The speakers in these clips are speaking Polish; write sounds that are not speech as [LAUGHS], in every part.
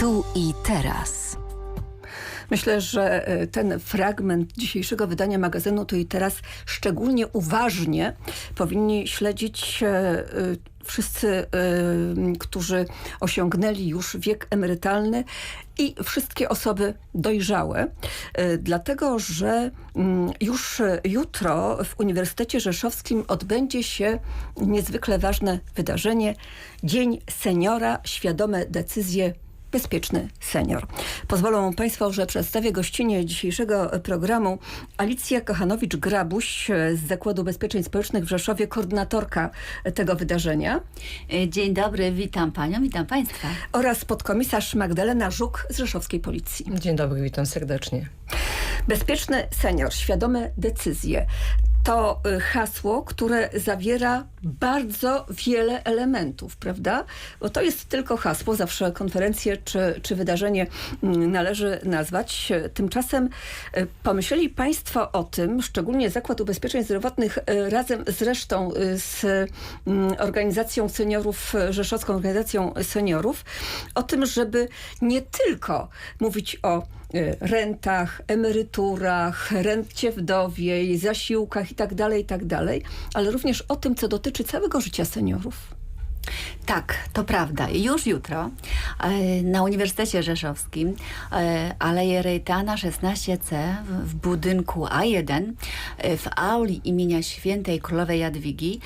Tu i teraz. Myślę, że e, ten fragment dzisiejszego wydania magazynu Tu i Teraz szczególnie uważnie powinni śledzić e, e, wszyscy, którzy osiągnęli już wiek emerytalny i wszystkie osoby dojrzałe, dlatego że mm, już jutro w Uniwersytecie Rzeszowskim odbędzie się niezwykle ważne wydarzenie Dzień Seniora, świadome decyzje Bezpieczny Senior. Pozwolą Państwo, że przedstawię gościnie dzisiejszego programu Alicja Kochanowicz-Grabuś z Zakładu Ubezpieczeń Społecznych w Rzeszowie, koordynatorka tego wydarzenia E, Dzień dobry, witam Panią, witam Państwa. oraz podkomisarz Magdalena Żuk z Rzeszowskiej Policji. Dzień dobry, witam serdecznie. Bezpieczny Senior, świadome decyzje. To y, hasło, które zawiera bardzo wiele elementów, prawda? Bo to jest tylko hasło, zawsze konferencję czy, czy wydarzenie mm, należy nazwać. Tymczasem y, pomyśleli Państwo o tym, szczególnie Zakład Ubezpieczeń Zdrowotnych y, razem z resztą z mm, organizacją seniorów, Rzeszowską Organizacją Seniorów, o tym, żeby nie tylko mówić o rentach, emeryturach, rencie wdowiej, zasiłkach itd., itd., ale również o tym, co dotyczy całego życia seniorów. Tak, to prawda. Już jutro e, na Uniwersytecie Rzeszowskim e, Aleje Rejtana 16C w, budynku A1 e, w auli imienia Świętej Królowej Jadwigi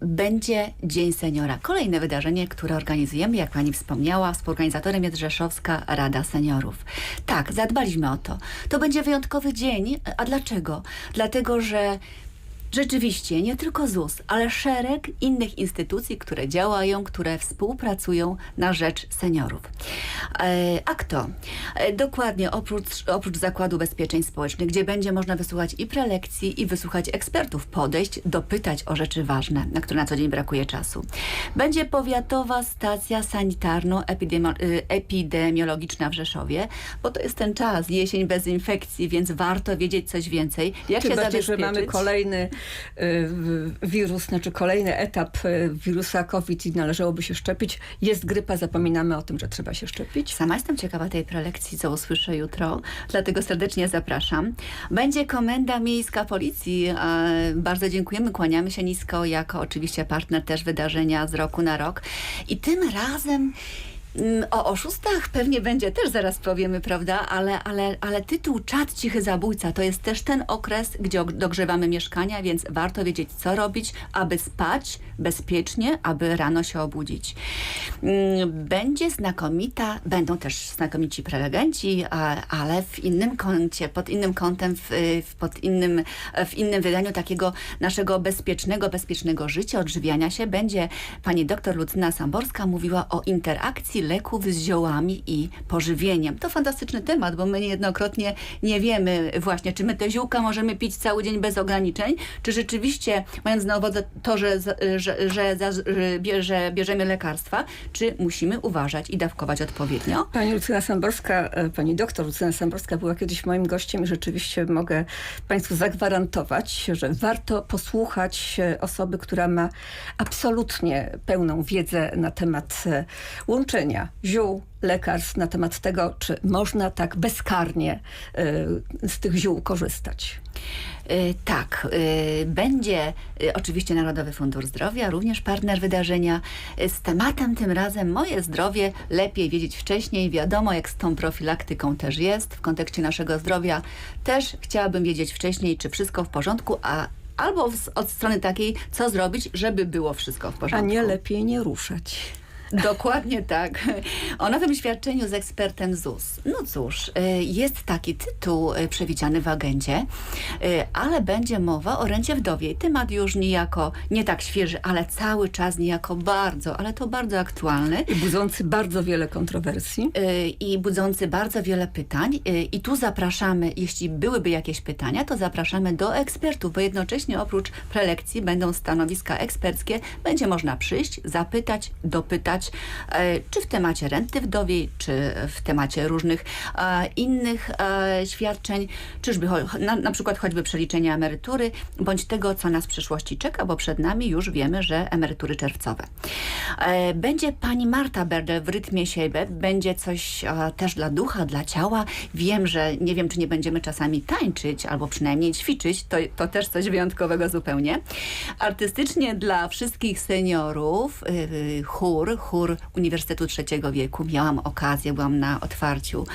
będzie Dzień Seniora. Kolejne wydarzenie, które organizujemy, jak Pani wspomniała, współorganizatorem jest Rzeszowska Rada Seniorów. Tak, zadbaliśmy o to. To będzie wyjątkowy dzień. A dlaczego? Dlatego, że Rzeczywiście, nie tylko ZUS, ale szereg innych instytucji, które działają, które współpracują na rzecz seniorów. E, a kto? E, dokładnie, oprócz, oprócz Zakładu Ubezpieczeń Społecznych, gdzie będzie można wysłuchać i prelekcji, i wysłuchać ekspertów, podejść, dopytać o rzeczy ważne, na które na co dzień brakuje czasu. Będzie powiatowa stacja sanitarno-epidemiologiczna w Rzeszowie, bo to jest ten czas, jesień bez infekcji, więc warto wiedzieć coś więcej. Jak Tym się bardziej, że zabezpieczyć? mamy kolejny y, wirus, znaczy kolejny etap y, wirusa COVID i należałoby się szczepić. Jest grypa, zapominamy o tym, że trzeba się szczepić. Sama jestem ciekawa tej prelekcji, co usłyszę jutro, dlatego serdecznie zapraszam. Będzie Komenda Miejska Policji. E, Bardzo dziękujemy, kłaniamy się nisko, jako oczywiście partner też wydarzenia z roku na rok. I tym razem o oszustach pewnie będzie też zaraz powiemy, prawda? Ale, ale, ale tytuł Czad Cichy Zabójca to jest też ten okres, gdzie og- dogrzewamy mieszkania, więc warto wiedzieć, co robić, aby spać bezpiecznie, aby rano się obudzić. Mm, Będzie znakomita, będą też znakomici prelegenci, ale w innym kącie, pod innym kątem, w, w, pod innym, w innym wydaniu takiego naszego bezpiecznego, bezpiecznego życia, odżywiania się, będzie pani doktor Lucyna Samborska mówiła o interakcji leków z ziołami i pożywieniem. To fantastyczny temat, bo my niejednokrotnie nie wiemy właśnie, czy my te ziółka możemy pić cały dzień bez ograniczeń, czy rzeczywiście, mając na uwadze to, że, że, że, że bie- że bierzemy lekarstwa, czy musimy uważać i dawkować odpowiednio. Pani Lucyna Samborska, e, pani doktor Lucyna Samborska była kiedyś moim gościem i rzeczywiście mogę Państwu zagwarantować, że warto posłuchać e, osoby, która ma absolutnie pełną wiedzę na temat e, ziół, lekarstw, na temat tego, czy można tak bezkarnie e, z tych ziół korzystać. Y, Tak, y, będzie y, oczywiście Narodowy Fundusz Zdrowia, również partner wydarzenia y, z tematem tym razem Moje zdrowie lepiej wiedzieć wcześniej. Wiadomo, jak z tą profilaktyką też jest. W kontekście naszego zdrowia też chciałabym wiedzieć wcześniej, czy wszystko w porządku, a albo w, od strony takiej, co zrobić, żeby było wszystko w A porządku. nie lepiej nie ruszać. [LAUGHS] Dokładnie tak. O nowym świadczeniu z ekspertem ZUS. No cóż, y, jest taki tytuł y, przewidziany w agendzie, y, ale będzie mowa o rencie wdowiej. Temat już niejako nie tak świeży, ale cały czas niejako bardzo, ale to bardzo aktualny. I budzący bardzo wiele kontrowersji. I budzący bardzo wiele pytań. I tu zapraszamy, jeśli byłyby jakieś pytania, to zapraszamy do ekspertów, bo jednocześnie oprócz prelekcji będą stanowiska eksperckie. Będzie można przyjść, zapytać, dopytać e, czy w temacie renty wdowiej, czy w temacie różnych e, innych e, świadczeń, czyżby na, na przykład choćby przeliczenia emerytury, bądź tego, co nas w przyszłości czeka, bo przed nami już wiemy, że emerytury czerwcowe. Będzie pani Marta Berdel w rytmie siebie, będzie coś też dla ducha, dla ciała. Wiem, że nie wiem, czy nie będziemy czasami tańczyć, albo przynajmniej ćwiczyć, to, to też coś wyjątkowego zupełnie. Artystycznie dla wszystkich seniorów chór, chór Uniwersytetu Trzeciego Wieku. Miałam okazję, byłam na otwarciu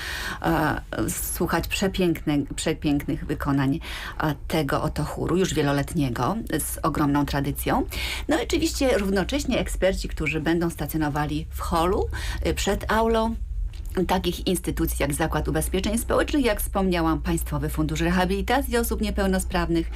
e, słuchać przepiękne, przepięknych wykonań e, tego oto chóru, już wieloletniego, z ogromną tradycją. No i oczywiście równocześnie eksperci, którzy będą stacjonowali w holu, y, przed aulą, takich instytucji jak Zakład Ubezpieczeń Społecznych, jak wspomniałam, Państwowy Fundusz Rehabilitacji Osób Niepełnosprawnych,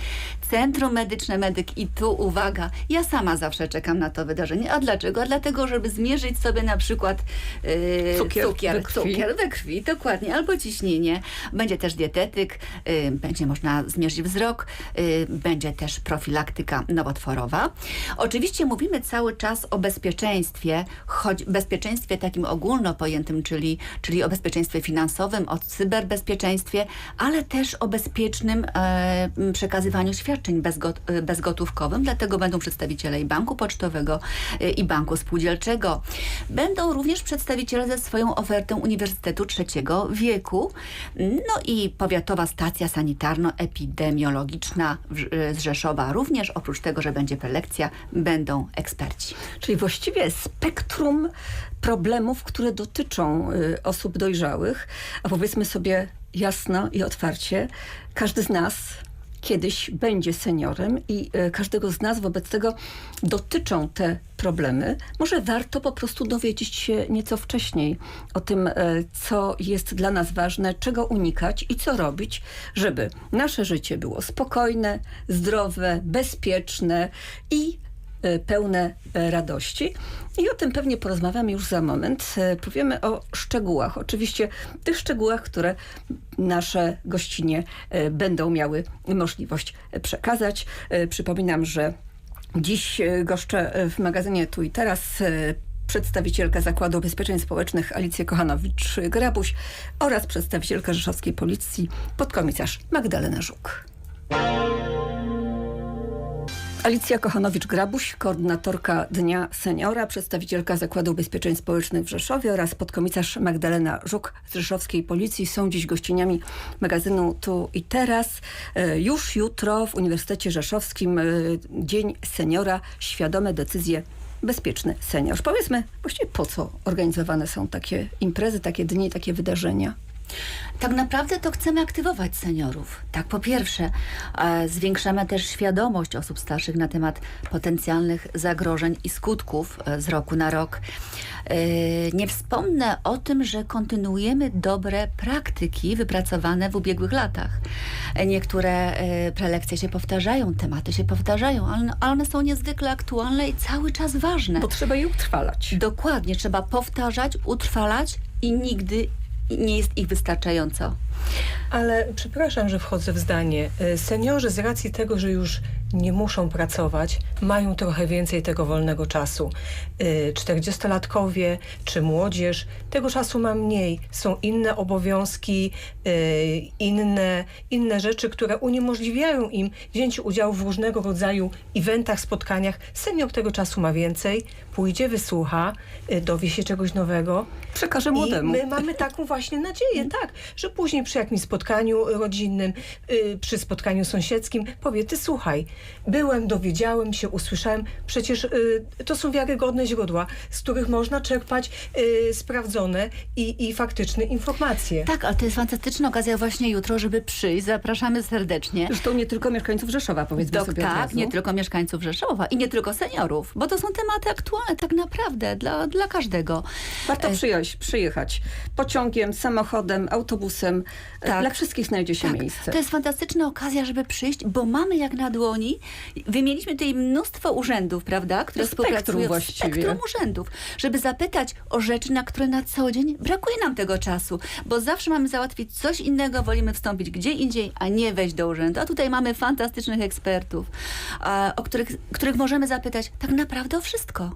Centrum Medyczne Medyk i tu uwaga, ja sama zawsze czekam na to wydarzenie. A dlaczego? Dlatego, żeby zmierzyć sobie na przykład yy, Cukier cukier, we krwi. cukier we krwi, dokładnie, albo ciśnienie. Będzie też dietetyk, yy, będzie można zmierzyć wzrok, yy, będzie też profilaktyka nowotworowa. Oczywiście mówimy cały czas o bezpieczeństwie, choć bezpieczeństwie takim ogólno pojętym, czyli, czyli o bezpieczeństwie finansowym, o cyberbezpieczeństwie, ale też o bezpiecznym e, przekazywaniu świadczeń bezgot, e, bezgotówkowym. Dlatego będą przedstawiciele i Banku Pocztowego, e, i Banku Spółdzielczego. Będą również przedstawiciele ze swoją ofertą Uniwersytetu Trzeciego Wieku. No i Powiatowa Stacja Sanitarno-Epidemiologiczna e, z Rzeszowa również. Oprócz tego, że będzie prelekcja, będą eksperci. Czyli właściwie spektrum problemów, które dotyczą y, osób dojrzałych, a powiedzmy sobie jasno i otwarcie, każdy z nas kiedyś będzie seniorem i y, każdego z nas wobec tego dotyczą te problemy. Może warto po prostu dowiedzieć się nieco wcześniej o tym, y, co jest dla nas ważne, czego unikać i co robić, żeby nasze życie było spokojne, zdrowe, bezpieczne i e, pełne e, radości. I o tym pewnie porozmawiamy już za moment. E, Powiemy o szczegółach. Oczywiście tych szczegółach, które nasze gościnie e, będą miały możliwość e, przekazać. E, Przypominam, że dziś e, goszczę e, w magazynie Tu i Teraz e, przedstawicielka Zakładu Ubezpieczeń Społecznych Alicję Kochanowicz-Grabuś oraz przedstawicielka Rzeszowskiej Policji podkomisarz Magdalena Żuk. Alicja Kochanowicz-Grabuś, koordynatorka Dnia Seniora, przedstawicielka Zakładu Ubezpieczeń Społecznych w Rzeszowie oraz podkomisarz Magdalena Żuk z Rzeszowskiej Policji są dziś gościniami magazynu Tu i Teraz. E, Już jutro w Uniwersytecie Rzeszowskim e, Dzień Seniora, świadome decyzje Bezpieczny Senior. Powiedzmy właściwie po co organizowane są takie imprezy, takie dni, takie wydarzenia? Tak naprawdę to chcemy aktywować seniorów. Tak, po pierwsze, e, zwiększamy też świadomość osób starszych na temat potencjalnych zagrożeń i skutków e, z roku na rok. E, nie wspomnę o tym, że kontynuujemy dobre praktyki wypracowane w ubiegłych latach. Niektóre prelekcje się powtarzają, tematy się powtarzają, ale ale one są niezwykle aktualne i cały czas ważne. Bo trzeba je utrwalać. Dokładnie, trzeba powtarzać, utrwalać i nigdy nie jest ich wystarczająco. Ale przepraszam, że wchodzę w zdanie. Y, Seniorzy z racji tego, że już nie muszą pracować, mają trochę więcej tego wolnego czasu. Y, 40-latkowie czy młodzież tego czasu ma mniej. Są inne obowiązki, y, inne, inne rzeczy, które uniemożliwiają im wzięcie udziału w różnego rodzaju eventach, spotkaniach. Senior tego czasu ma więcej, pójdzie, wysłucha, dowie się czegoś nowego. Przekażę I młodemu. my mamy taką właśnie nadzieję, tak, że później przy jakimś spotkaniu rodzinnym, y, przy spotkaniu sąsiedzkim powie, ty słuchaj, byłem, dowiedziałem się, usłyszałem, przecież y, to są wiarygodne źródła, z których można czerpać y, sprawdzone i, i faktyczne informacje. Tak, ale to jest fantastyczna okazja właśnie jutro, żeby przyjść. Zapraszamy serdecznie. Zresztą nie tylko mieszkańców Rzeszowa, powiedzmy Dok, sobie tak, nie tylko mieszkańców Rzeszowa i nie tylko seniorów, bo to są tematy aktualne tak naprawdę dla, dla każdego. Warto E, przyjechać, przyjechać pociągiem, samochodem, autobusem. E, Tak. Dla wszystkich znajdzie się miejsce. To jest fantastyczna okazja, żeby przyjść, bo mamy jak na dłoni, wymieniliśmy tutaj mnóstwo urzędów, prawda, które To współpracują właściwie. spektrum urzędów, żeby zapytać o rzeczy, na które na co dzień brakuje nam tego czasu, bo zawsze mamy załatwić coś innego, wolimy wstąpić gdzie indziej, a nie wejść do urzędu. A tutaj mamy fantastycznych ekspertów, a, o których, których możemy zapytać tak naprawdę o wszystko.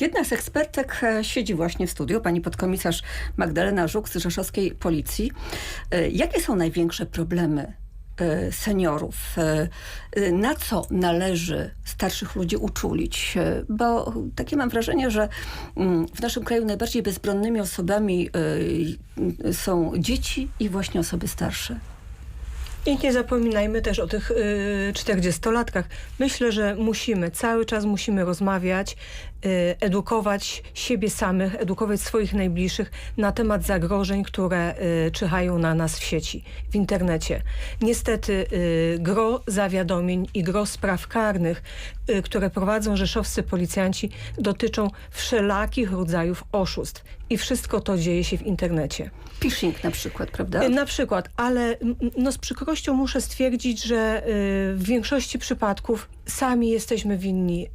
Jedna z ekspertek e, siedzi właśnie w studiu, pani podkomisarz Magdalena Żuk z Rzeszowskiej Policji. E, Jakie są największe problemy e, seniorów? Na co należy starszych ludzi uczulić? Bo takie mam wrażenie, że mm, w naszym kraju najbardziej bezbronnymi osobami są dzieci i właśnie osoby starsze. I nie zapominajmy też o tych y, 40-latkach. Myślę, że musimy, cały czas musimy rozmawiać, y, edukować siebie samych, edukować swoich najbliższych na temat zagrożeń, które y, czyhają na nas w sieci, w internecie. Niestety gro zawiadomień i gro spraw karnych, które prowadzą rzeszowscy policjanci, dotyczą wszelakich rodzajów oszustw. I wszystko to dzieje się w internecie. Phishing na przykład, prawda? Y, Na przykład, ale no z przykrością muszę stwierdzić, że y, w większości przypadków sami jesteśmy winni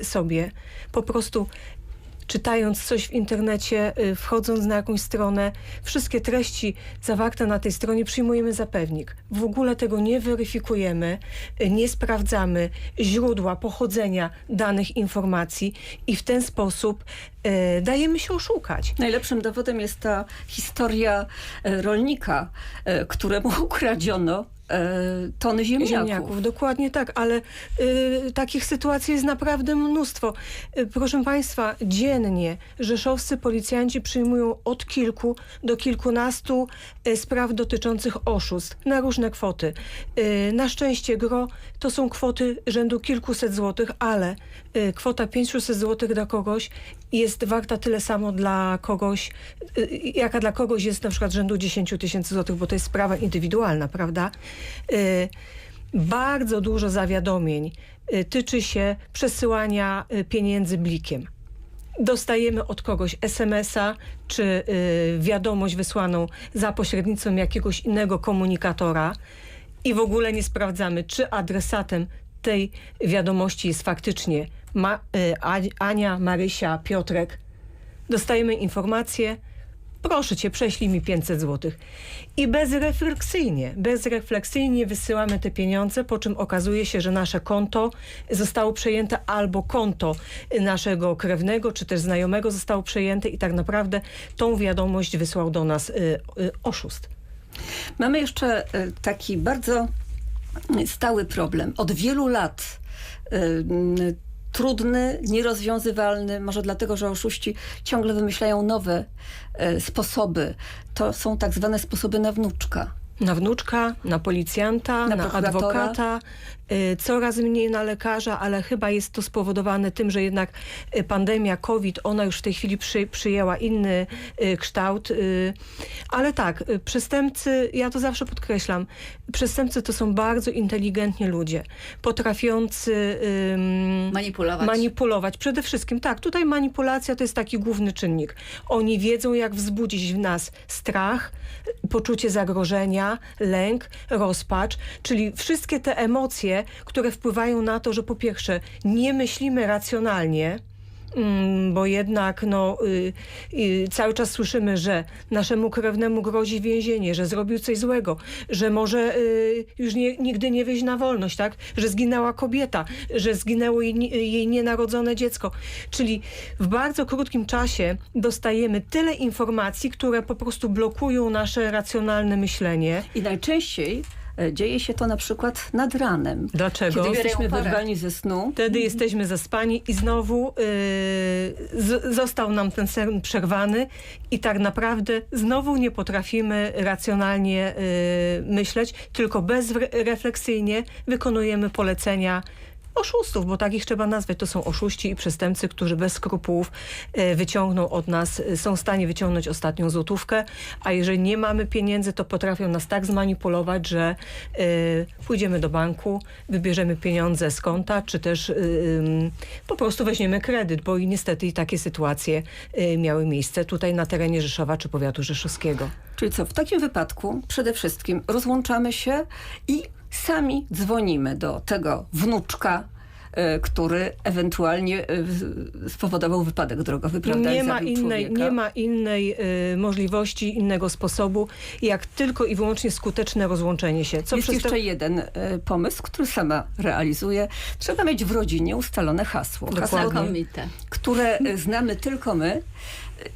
y, sobie. Po prostu czytając coś w internecie, y, wchodząc na jakąś stronę, wszystkie treści zawarte na tej stronie przyjmujemy za pewnik. W ogóle tego nie weryfikujemy, y, nie sprawdzamy źródła pochodzenia danych informacji i w ten sposób y, dajemy się oszukać. Najlepszym dowodem jest ta historia rolnika, któremu [LAUGHS] ukradziono tony ziemniaków. Ziemniaków, dokładnie tak, ale y, takich sytuacji jest naprawdę mnóstwo. Y, proszę Państwa, dziennie rzeszowscy policjanci przyjmują od kilku do kilkunastu y, spraw dotyczących oszustw na różne kwoty. Y, na szczęście gro to są kwoty rzędu kilkuset złotych, ale y, kwota 500 złotych dla kogoś jest warta tyle samo dla kogoś, y, jaka dla kogoś jest na przykład rzędu 10 tysięcy złotych, bo to jest sprawa indywidualna, prawda? Y, Bardzo dużo zawiadomień y, tyczy się przesyłania pieniędzy blikiem. Dostajemy od kogoś SMS-a czy wiadomość wysłaną za pośrednictwem jakiegoś innego komunikatora i w ogóle nie sprawdzamy, czy adresatem tej wiadomości jest faktycznie Ma, y, Ania, Marysia, Piotrek. Dostajemy informację, proszę cię, prześlij mi 500 zł. I bezrefleksyjnie, bezrefleksyjnie wysyłamy te pieniądze, po czym okazuje się, że nasze konto zostało przejęte albo konto naszego krewnego, czy też znajomego zostało przejęte i tak naprawdę tą wiadomość wysłał do nas y, y, oszust. Mamy jeszcze e, taki bardzo stały problem. Od wielu lat trudny, nierozwiązywalny, może dlatego, że oszuści ciągle wymyślają nowe e, sposoby. To są tak zwane sposoby na wnuczka. Na wnuczka, na policjanta, Na na, adwokata, coraz mniej na lekarza, ale chyba jest to spowodowane tym, że jednak y, pandemia COVID, ona już w tej chwili przy, przyjęła inny y, kształt. y, Ale tak, y, przestępcy, ja to zawsze podkreślam, przestępcy to są bardzo inteligentni ludzie, potrafiący Manipulować. Manipulować. Przede wszystkim tak, tutaj manipulacja to jest taki główny czynnik. Oni wiedzą, jak wzbudzić w nas strach, poczucie zagrożenia, lęk, rozpacz, czyli wszystkie te emocje, które wpływają na to, że po pierwsze nie myślimy racjonalnie, Mm, bo jednak no, y, y, cały czas słyszymy, że naszemu krewnemu grozi więzienie, że zrobił coś złego, że może y, już nie, nigdy nie wyjść na wolność, tak? że zginęła kobieta, że zginęło jej, ni- jej nienarodzone dziecko. Czyli w bardzo krótkim czasie dostajemy tyle informacji, które po prostu blokują nasze racjonalne myślenie. I najczęściej dzieje się to na przykład nad ranem. Dlaczego? Kiedy jesteśmy wyrwani ze snu. Wtedy jesteśmy zaspani i znowu yy, z, został nam ten sen przerwany i tak naprawdę znowu nie potrafimy racjonalnie yy, myśleć, tylko bezrefleksyjnie wykonujemy polecenia oszustów, bo tak ich trzeba nazwać. To są oszuści i przestępcy, którzy bez skrupułów e, wyciągną od nas, e, są w stanie wyciągnąć ostatnią złotówkę, a jeżeli nie mamy pieniędzy, to potrafią nas tak zmanipulować, że e, pójdziemy do banku, wybierzemy pieniądze z konta, czy też po prostu weźmiemy kredyt, bo i niestety i takie sytuacje miały miejsce tutaj na terenie Rzeszowa czy powiatu rzeszowskiego. Czyli co, w takim wypadku przede wszystkim rozłączamy się i sami dzwonimy do tego wnuczka e, który ewentualnie e, spowodował wypadek drogowy, prawda? Nie ma, innej, człowieka. nie ma innej y, możliwości, innego sposobu, jak tylko i wyłącznie skuteczne rozłączenie się. Co Jest przez te- jeszcze jeden e, pomysł, który sama realizuję. Trzeba mieć w rodzinie ustalone hasło. Hasło, Dokładnie. Znakomite. które znamy tylko my,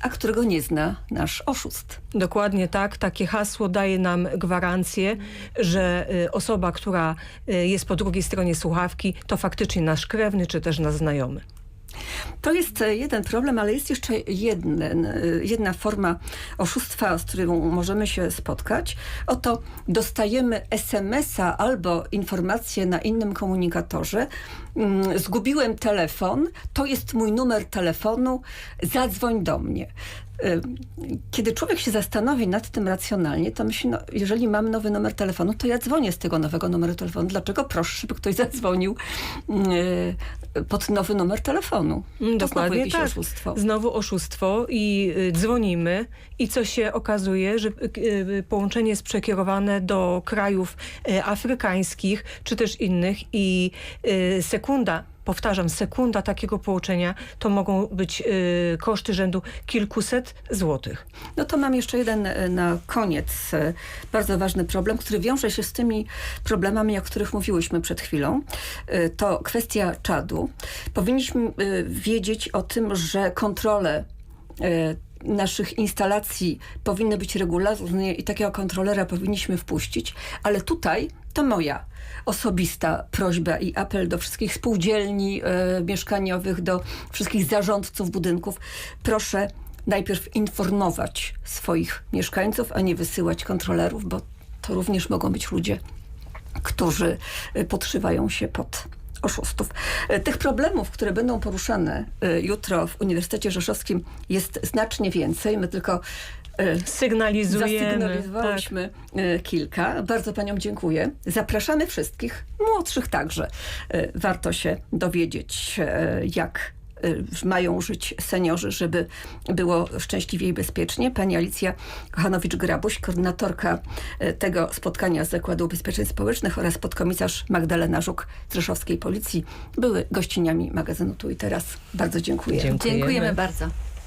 a którego nie zna nasz oszust. Dokładnie tak. Takie hasło daje nam gwarancję, że y, osoba, która y, jest po drugiej stronie słuchawki, to faktycznie nasz krewny, czy też nasz znajomy. To jest e, jeden problem, ale jest jeszcze jeden, e, jedna forma oszustwa, z którą możemy się spotkać. Oto dostajemy SMS-a albo informację na innym komunikatorze. Mm, Zgubiłem telefon, to jest mój numer telefonu, zadzwoń do mnie. E, Kiedy człowiek się zastanowi nad tym racjonalnie, to myśli, no, jeżeli mam nowy numer telefonu, to ja dzwonię z tego nowego numeru telefonu. Dlaczego proszę, żeby ktoś [LAUGHS] zadzwonił mm, pod nowy numer telefonu? Mm, To znowu tak. oszustwo. Znowu oszustwo i y, dzwonimy i co się okazuje, że y, y, połączenie jest przekierowane do krajów afrykańskich czy też innych i sekunda, powtarzam, sekunda takiego połączenia to mogą być y, koszty rzędu kilkuset złotych. No to mam jeszcze jeden e, na koniec e, bardzo ważny problem, który wiąże się z tymi problemami, o których mówiłyśmy przed chwilą. E, To kwestia czadu. Powinniśmy e, wiedzieć o tym, że kontrole e, naszych instalacji powinny być regularne i takiego kontrolera powinniśmy wpuścić, ale tutaj to moja osobista prośba i apel do wszystkich spółdzielni e, mieszkaniowych, do wszystkich zarządców budynków. Proszę najpierw informować swoich mieszkańców, a nie wysyłać kontrolerów, bo to również mogą być ludzie, którzy e, podszywają się pod oszustów. E, Tych problemów, które będą poruszane e, jutro w Uniwersytecie Rzeszowskim jest znacznie więcej. My tylko e, Sygnalizujemy. Tak. Zasygnalizowałyśmy kilka. Bardzo paniom dziękuję. Zapraszamy wszystkich, młodszych także. Warto się dowiedzieć, jak mają żyć seniorzy, żeby było szczęśliwie i bezpiecznie. Pani Alicja Kochanowicz-Grabuś, koordynatorka e, tego spotkania z Zakładu Ubezpieczeń Społecznych oraz podkomisarz Magdalena Żuk z Rzeszowskiej Policji były gościniami magazynu Tu i Teraz. Bardzo dziękuję. Dziękujemy. Dziękujemy bardzo.